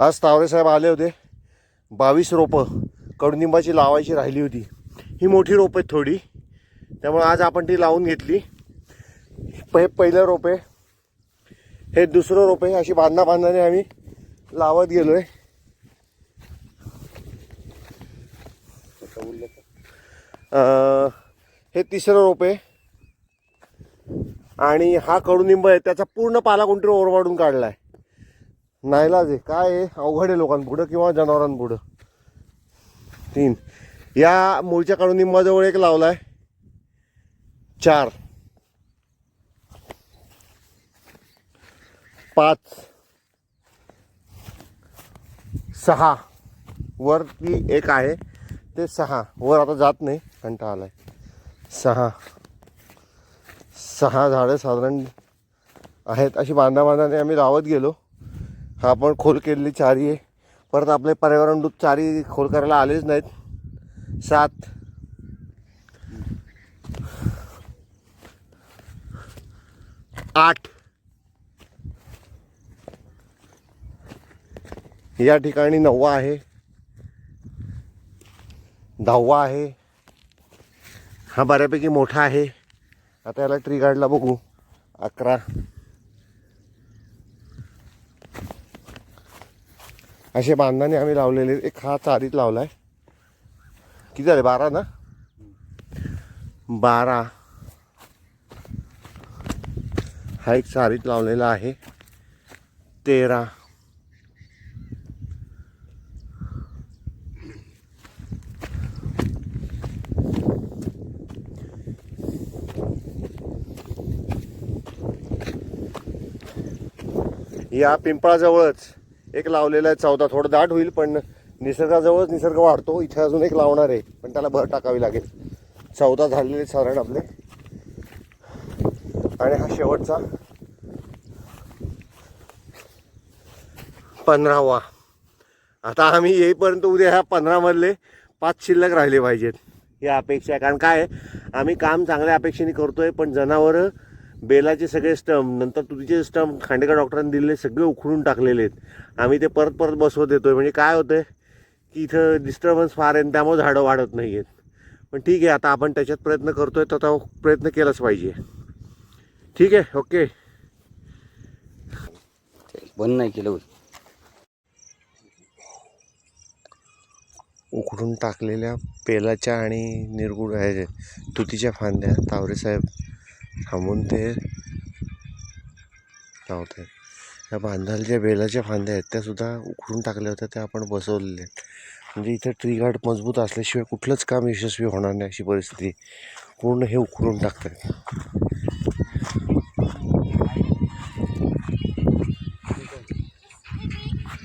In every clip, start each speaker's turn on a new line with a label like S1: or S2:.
S1: आज तावरेसाहेब आले होते. बावीस रोपं कडुनिंबाची लावायची राहिली होती. ही मोठी रोप आहेत थोडी. त्यामुळे आज आपण ती लावून घेतली. हे पहिलं रोप आहे. हे दुसरं रोप आहे. अशी बांधणा बांधणाने आम्ही लावत गेलो आहे हे तिसरं रोप आहे. आणि हा कडुनिंब आहे. त्याचा पूर्ण पाला कोणतरी ओरवाडून आहे नाईलाज आहे. काय आहे? अवघड आहे लोकांपुढं किंवा जनावरांपुढं? तीन. या मूळच्या कडुनिंबाजवळ एक लावलाय. चार. पाच. सहा. वरती एक आहे. ते सहा. वर आता जात नाही. कंटा आलाय. सहा. सहा झाडं साधारण आहेत. अशी बांधा बांधाने आम्ही लावत गेलो. हा आपण खोल केलेली चारी आहे. परत आपले पर्यावरणदूत चारी खोल करायला आलेच नाहीत. सात. आठ. या ठिकाणी नववा आहे. दहावा आहे. हा बऱ्यापैकी मोठा आहे. आता याला ट्री गार्डला बघू. अकरा. असे बांधाने आम्ही लावलेले. एक हा चारीत लावला आहे किती झाले? बारा ना? बारा. हा एक चारीत लावलेला आहे. तेरा. या पिंपळाजवळच. एक लावलेला आहे चौदा थोडं दाट होईल पण निसर्गाजवळच निसर्ग वाढतो. इथे अजून एक लावणार आहे पण त्याला भर टाकावी लागेल. चौदा झालेले साधारण आपले. आणि हा शेवटचा. पंधरावा. आता आम्ही येईपर्यंत उद्या ह्या पंधरामधले पाच शिल्लक राहिले पाहिजेत. ही अपेक्षा आहे. कारण काय आम्ही काम चांगल्या अपेक्षेने करतोय पण जनावरं बेलाचे सगळे स्टंप नंतर तुरीचे स्टंप खांडेकर डॉक्टरांनी दिलेले सगळे उखडून टाकलेले आहेत. आम्ही ते परत परत बसवत येतोय. म्हणजे काय होतंय की इथं डिस्टर्बन्स फार आहे आणि त्यामुळे झाडं वाढत नाही आहेत पण ठीक आहे आता आपण त्याच्यात प्रयत्न करतोय तर आता प्रयत्न केलाच पाहिजे. ठीक आहे ओके
S2: बंद नाही केलं होतं.
S1: उकडून टाकलेल्या पेलाच्या आणि निरगुड आहे तुतीच्या फांद्या तावरेसाहेब थांबून ते लावत आहेत या बांधायला ज्या बेलाच्या फांद्या आहेत त्यासुद्धा उखडून टाकल्या होत्या त्या आपण बसवलेल्या आहेत. म्हणजे इथं ट्री गार्ड मजबूत असल्याशिवाय कुठलंच काम यशस्वी होणार नाही अशी परिस्थिती पूर्ण हे उखडून टाकतात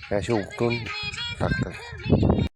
S1: हे असे उकडून टाकतात.